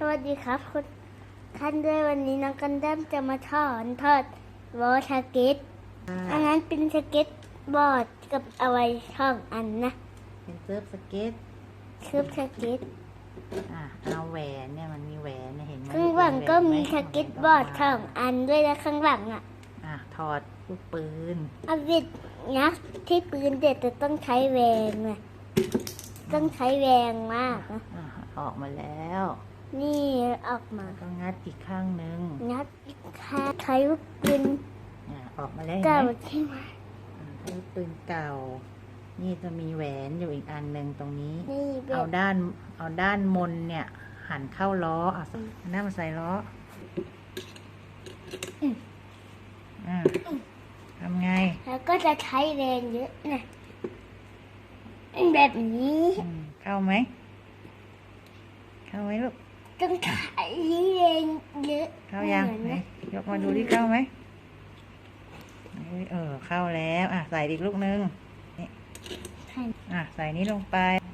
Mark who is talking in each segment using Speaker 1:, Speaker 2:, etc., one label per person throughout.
Speaker 1: สวัสดีครับคุณท่านด้วยวันนี้น้องกันดั้มจะมาถอนทอดวอลสเก็ตอันนั้นเป็นสเก็ตบอร์ดกับเอาไว้ช่องอันนะ
Speaker 2: เป็นเซิร์ฟสเก็ต
Speaker 1: คืบสเก็ต
Speaker 2: อะเอาแหวนเนี่ยมันมีแหวนเนี่ยเห็นไหม
Speaker 1: ข้างหลังก็มีส
Speaker 2: ห็นแหวนไห
Speaker 1: เก็ตบอร์ดช่องอันด้วยนะข้างหลังอะ
Speaker 2: อะถอดลูกปืน
Speaker 1: เอาวิดนะที่ปืนเด็ดจะต้องใช้แรงนะต้องใช้แรงมากนะ
Speaker 2: อะออกมาแล้ว
Speaker 1: นี่ออกมา
Speaker 2: ก็งัดอีกข้างหนึ่ง
Speaker 1: งัดค่าใช้ลูกปืน
Speaker 2: อะออกมาแล้วเห็น
Speaker 1: เก่า
Speaker 2: ไหม
Speaker 1: ใช่ไหม
Speaker 2: อะลูกปืนเก่า นี่จะมีแหวนอยู่อีกอันหนึ่งตรงนี้
Speaker 1: นี่แบ
Speaker 2: เอา
Speaker 1: บ
Speaker 2: ด้านเอาด้านมนเนี่ย หันเข้าล้อเอาหน้ามาใส่ล้ออะทำไง
Speaker 1: แล้วก็จะใช้แรงเยอะนะแบบนี้
Speaker 2: อืมเข้าไหมเข้าไหมลูก
Speaker 1: ต้องใช้แรงเยอะ
Speaker 2: เข้ายัง
Speaker 1: หมือน
Speaker 2: ไหน
Speaker 1: นะ
Speaker 2: ยกมาดูที่เข้าไหมเอ้ยเออเข้าแล้วอะใส่อีกลูกนึงนี่
Speaker 1: ใช่
Speaker 2: อะใส่นี้ลงไปอะ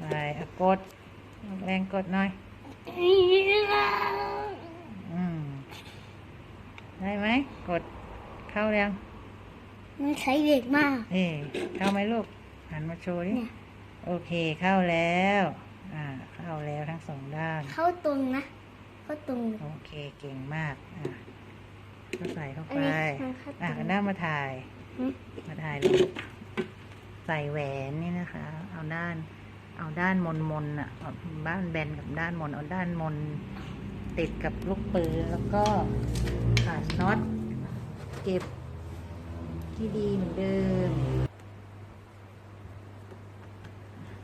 Speaker 2: ใส่อะกดแรงกดหน่อยอืมได้ไหมกดเข้ายัง
Speaker 1: มันใช้แรงมาก
Speaker 2: เอ๊เข้าไหมลูกหันมาโชว์ดิ
Speaker 1: เนี่ย
Speaker 2: โอเคเข้าแล้ว อ่าเข้าแล้วทั้งสองด้าน
Speaker 1: เข้าตรงนะ เข้าตรง
Speaker 2: โอเคเก่งมาก อะก็ใส่เข้า
Speaker 1: อัน
Speaker 2: ไป
Speaker 1: นี้มันเข้าต
Speaker 2: อะ
Speaker 1: รง
Speaker 2: กันหน้ามาถ่าย
Speaker 1: หึ
Speaker 2: มาถ่ายลงใส่แหวนนี่นะคะ เอาด้าน เอาด้านมนมนๆอะเอาบ้านแบนกับด้านมน เอาด้านมน ติดกับลูกปืนแล้วก็ขาดน็อตเก็บที่ดีเหมือนเดิม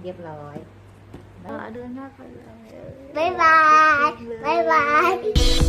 Speaker 2: เรียบร้อย เดินหน้าไปเลย
Speaker 1: บ๊ายบาย บ๊ายบาย